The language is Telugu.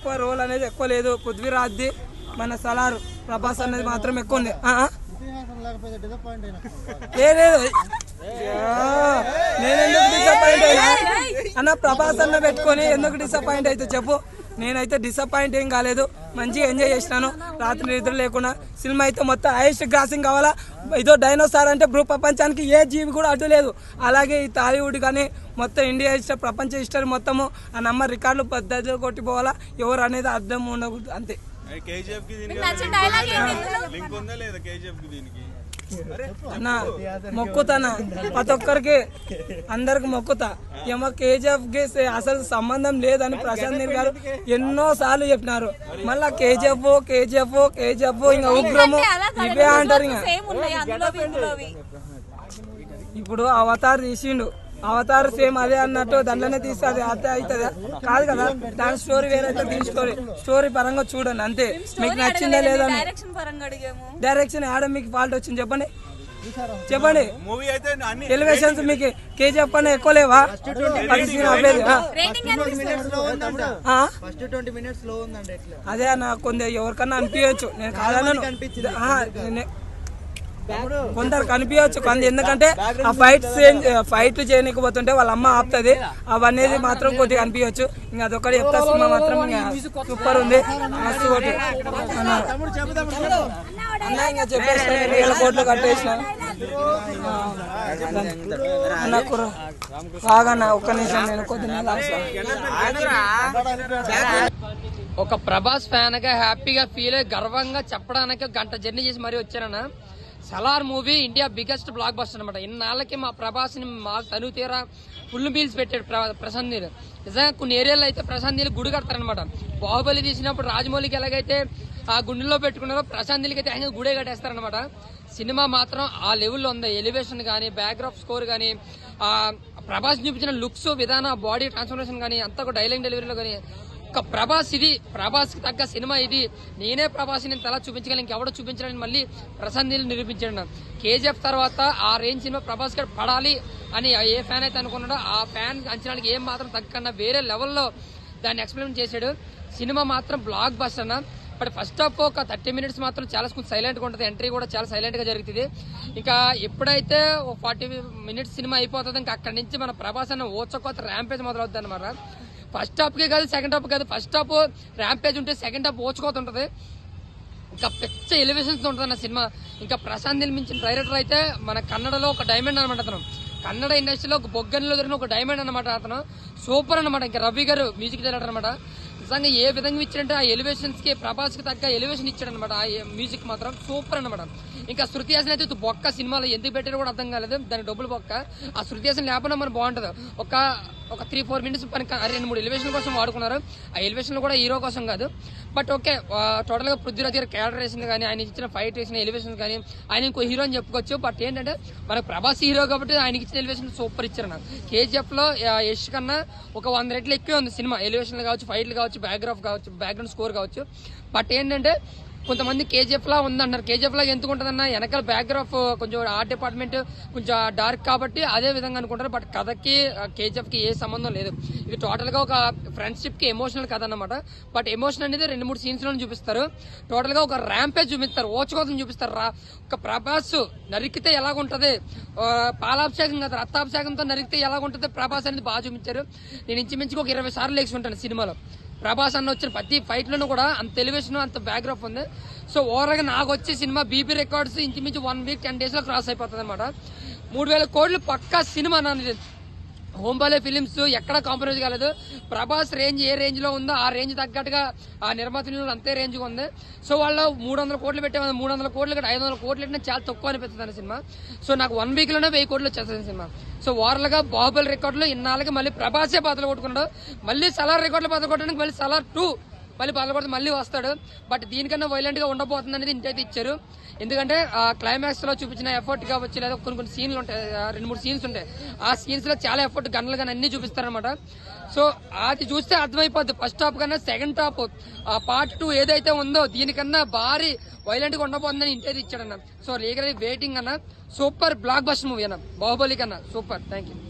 ఎక్కువ రోల్ అనేది ఎక్కువ లేదు. పృథ్వీరాజ్ది మన సలార్ ప్రభాస్ అనేది మాత్రం ఎక్కువ ఉంది. ఆ, లేదు. నేను ఎందుకు డిసప్పాయింట్ అయినా? అన్న ప్రభాస్ అన్న పెట్టుకొని ఎందుకు డిసప్పాయింట్ అయితే చెప్పు. నేనైతే డిసప్పాయింట్ ఏం కాలేదు. మంచిగా ఎంజాయ్ చేసినాను. రాత్రి నిద్ర లేకుండా సినిమా అయితే మొత్తం హైయెస్ట్ గ్రాసింగ్ కావాలా? ఇదో డైనోసార్ అంటే భూ ప్రపంచానికి ఏ జీవి కూడా అడ్డు లేదు. అలాగే ఈ టాలీవుడ్ కానీ మొత్తం ఇండియా హిస్టరీ ప్రపంచ హిస్టరీ మొత్తము ఆ నెంబర్ రికార్డులు పద్ధతిలో కొట్టిపోవాలా? ఎవరు అనేది అర్థం ఉండకూడదు అంతే. కేజీఎఫ్కి దీనికి నచ్చిన డైలాగ్ ఏంటి ఇందులో? లింక్ ఉందా లేదా కేజీఎఫ్కి దీనికి? అన్న మొక్కుతానా ప్రతి ఒక్కరికి అందరికి మొక్కుతా. ఏమో కేజీఎఫ్కి అసలు సంబంధం లేదని ప్రశాంత్ గారు ఎన్నో సార్లు చెప్పినారు. మళ్ళా కేజీఎఫ్ కేజీఎఫ్ కేజీఎఫ్ ఇంకా ఉగ్రము ఇవే అంటారు ఇంకా. ఇప్పుడు అవతార్ తీసిండు. అవతార్ సేమ్ అదే అన్నట్టు దాంట్లోనే తీస్తే అది అదే అవుతుందా. కాదు కదా దాని స్టోరీ వేరైతే దీని స్టోరీ స్టోరీ పరంగా చూడండి అంతే. మీకు నచ్చిందా లేదా డైరెక్షన్ పరంగా అడిగాము. డైరెక్షన్ ఆడ మీకు ఫాల్ట్ వచ్చింది చెప్పండి. చెప్పండి. మూవీ అయితే అన్ని ఎలివేషన్స్ మీకు కేజీఎఫ్ కన్నా ఎక్కువ లేవా? అదే అన్న కొంత ఎవరికన్నా అనిపించచ్చు. నేను కాదన్నాను. కొందరు కనిపించచ్చు కొంత ఎందుకంటే ఆ ఫైట్ ఫైట్ చేయలేకపోతుంటే వాళ్ళ అమ్మ ఆపుతుంది. అవనేది మాత్రం కొద్దిగా అనిపించచ్చు ఇంకా అదొకటి చెప్తా. సినిమా మాత్రం ఇంకా సూపర్ ఉంది. మస్తు ఒకటి అన్న. అన్న ఇంకా చెప్పేసిన వేల కోట్లు కట్టేసిన. అన్న బాగా ఒక్క నిమిషం నేను కొద్దిగా ఒక ప్రభాస్ ఫ్యాన్గా హ్యాపీగా ఫీల్ అయ్యి గర్వంగా చెప్పడానికి గంట జర్నీ చేసి మరీ వచ్చానన్న. Salaar movie India biggest blockbuster అనమాట ఇన్నాళ్ళకి మా ప్రభాస్ని మా తను తీరా ఫుల్ మీల్స్ పెట్టాడు ప్రశాంత్ నీల్. నిజంగా కొన్ని ఏరియాలో అయితే ప్రశాంత్ నీళ్ళు గుడి కడతారనమాట బాహుబలి తీసినప్పుడు రాజమౌళికి ఎలాగైతే ఆ గుండెల్లో పెట్టుకున్నారో ప్రశాంత్ నీళ్ళకి అయితే ఆయన గుడే కట్టేస్తారనమాట సినిమా మాత్రం ఆ లెవెల్లో ఉంది. ఎలివేషన్ కానీ బ్యాక్గ్రాఫ్ స్కోర్ కానీ ప్రభాస్ చూపించిన లుక్స్ విధానం బాడీ ట్రాన్స్ఫర్మేషన్ కానీ అంతా డైలాగ్ డెలివరీలో కానీ ఒక ప్రభాస్ ఇది ప్రభాస్కి తగ్గ సినిమా ఇది. నేనే ప్రభాస్ నేను తల చూపించగలను ఇంకెవడో చూపించడానికి మళ్ళీ ప్రశాంత్ నిరూపించాడు కేజీఎఫ్ తర్వాత ఆ రేంజ్ సినిమా ప్రభాస్ గారు పడాలి అని ఏ ఫ్యాన్ అయితే అనుకున్నాడో ఆ ఫ్యాన్ అంచనాలకి ఏం మాత్రం తగ్గకుండా వేరే లెవెల్లో దాన్ని ఎక్స్ప్లెయిన్ చేశాడు. సినిమా మాత్రం బ్లాక్ బస్టర్ అన్న. బట్ ఫస్ట్ ఆఫ్ ఒక థర్టీ మినిట్స్ మాత్రం చాలా సైలెంట్గా ఉంటుంది. ఎంట్రీ కూడా చాలా సైలెంట్గా జరుగుతుంది. ఇంకా ఎప్పుడైతే ఒక ఫార్టీ మినిట్స్ సినిమా అయిపోతుంది ఇంకా అక్కడి నుంచి మన ప్రభాస్ అన్న ఓచకోత ర్యాంపేజ్ మొదలవుతుంది అనమాట ఫస్ట్ హాఫ్కే కాదు సెకండ్ హాఫ్ కాదు. ఫస్ట్ హాఫ్ ర్యాంపేజ్ ఉంటే సెకండ్ హాఫ్ ఓచుకోతుంటుంది. ఇంకా పెద్ద ఎలివేషన్స్ ఉంటుంది అన్న సినిమా. ఇంకా ప్రశాంత్ నిర్మించిన డైరెక్టర్ అయితే మన కన్నడలో ఒక డైమండ్ అనమాట అతను. కన్నడ ఇండస్ట్రీలో ఒక బొగ్గనిలో దొరికిన ఒక డైమండ్ అనమాట అతను. సూపర్ అనమాట ఇంకా రవి గారు మ్యూజిక్ డైరెక్టర్ అనమాట నిజంగా ఏ విధంగా ఇచ్చాడంటే ఆ ఎలివేషన్స్కి ప్రభాస్కి తగ్గ ఎలివేషన్ ఇచ్చాడు అనమాట ఆ మ్యూజిక్ మాత్రం సూపర్ అనమాట ఇంకా శృతి హాసన్ అయితే బొక్క సినిమాలో ఎందుకు పెట్టారో కూడా అర్థం కాలేదు. దాని డబ్బులు బొక్క. ఆ శృతి హాసన్ లేకపోయినా మనం బాగుంటుంది. ఒక ఒక త్రీ ఫోర్ మినిట్స్ పని రెండు మూడు ఎలివేషన్ కోసం వాడుకున్నారు. ఆ ఎలివేషన్లు కూడా హీరో కోసం కాదు. బట్ ఓకే టోటల్గా పృథ్వీరాజ్ గారి క్యారెక్టర్ వేసింది కానీ ఆయన ఇచ్చిన ఫైట్ వేసిన ఎలివేషన్ కానీ ఆయన ఇంకో హీరో అని చెప్పుకోవచ్చు. బట్ ఏంటంటే మనకు ప్రభాస్ హీరో కాబట్టి ఆయనకి ఇచ్చిన ఎలివేషన్ సూపర్ ఇచ్చారు నాకు కేజీఎఫ్లో యష్ కన్నా ఒక వంద రెట్లు ఎక్కువే ఉంది సినిమా. ఎలివేషన్లు కావచ్చు ఫైట్లు కావచ్చు బ్యాక్గ్రాఫ్ కావచ్చు బ్యాక్గ్రౌండ్ స్కోర్ కావచ్చు. బట్ ఏంటంటే కొంతమంది కేజీఎఫ్ లా ఉందన్నారు కేజీఎఫ్ లా ఎందుకు ఉంటుందన్న? వెనకాల బ్యాక్గ్రాఫ్ కొంచెం ఆర్ట్ డిపార్ట్మెంట్ కొంచెం డార్క్ కాబట్టి అదే విధంగా అనుకుంటారు. బట్ కథకి కేజీఎఫ్కి ఏ సంబంధం లేదు. ఇది టోటల్గా ఒక ఫ్రెండ్షిప్కి ఎమోషనల్ కథ అనమాట బట్ ఎమోషన్ అనేది రెండు మూడు సీన్స్లో చూపిస్తారు. టోటల్గా ఒక ర్యాంపేజ్ చూపిస్తారు. ఓచుకోసం చూపిస్తారు రా. ఒక ప్రభాస్ నరికితే ఎలాగుంటది? పాలాభిషేకం కదా. రక్తాభిషేకంతో నరికితే ఎలాగుంటది? ప్రభాస్ అనేది బాగా చూపించారు. నేను ఇంచుమించుకు ఒక ఇరవై సార్లు లేచి ఉంటాను సినిమాలో. ప్రభాస్ అన్న వచ్చిన ప్రతి ఫైట్లోనూ కూడా అంత ఎలివేషన్ అంత బ్యాక్గ్రాఫ్ ఉంది. సో ఓవరాల్గా నాకు వచ్చే సినిమా బీపీ రికార్డ్స్ ఇంచుమించు వన్ వీక్ టెన్ డేస్లో క్రాస్ అయిపోతుంది అనమాట మూడు వేల కోట్లు పక్కా సినిమా అన్నది హోంబాలే ఫిలిమ్స్ ఎక్కడ కాంప్రమైజ్ కాలేదు. ప్రభాస్ రేంజ్ ఏ రేంజ్లో ఉందో ఆ రేంజ్ తగ్గట్టుగా ఆ నిర్మాతలు అంతే రేంజ్ ఉంది. సో వాళ్ళు మూడు వందల కోట్లు పెట్టే మూడు వందల కోట్లు కంటే ఐదు వందల కోట్లు పెట్టినా చాలా తక్కువ అనిపిస్తుంది సినిమా. సో నాకు వన్ వీక్లోనే వెయ్యి కోట్లు వచ్చేస్తుంది సినిమా. సో ఓవరాల్గా బాహుబలి రికార్డులు ఇన్నాళ్ళకి మళ్ళీ ప్రభాసే బదులు కొట్టుకున్నాడు. మళ్ళీ సలార్ రికార్డులు బదులు కొట్టడానికి మళ్ళీ సలార్ టూ మళ్ళీ బలపడితే మళ్ళీ వస్తాడు. బట్ దీనికన్నా వైలెంట్గా ఉండబోతుంది అనేది ఇంటైతే ఇచ్చారు. ఎందుకంటే ఆ క్లైమాక్స్లో చూపించిన ఎఫర్ట్ కావచ్చు లేదా కొన్ని కొన్ని సీన్లు ఉంటాయి ఆ రెండు మూడు సీన్స్ ఉంటాయి. ఆ సీన్స్లో చాలా ఎఫర్ట్ గన్లు కానీ అన్ని చూపిస్తారనమాట సో అది చూస్తే అర్థమైపోద్ది. ఫస్ట్ హాఫ్ కన్నా సెకండ్ హాఫ్ ఆ పార్ట్ టూ ఏదైతే ఉందో దీనికన్నా భారీ వైలెంట్గా ఉండబోతుందని ఇంటైతే ఇచ్చాడన్న. సో లీగల్ వెయిటింగ్ అన్న. సూపర్ బ్లాక్ బస్ట్ మూవీ అన్న. బాహుబలి కన్నా. Super thank you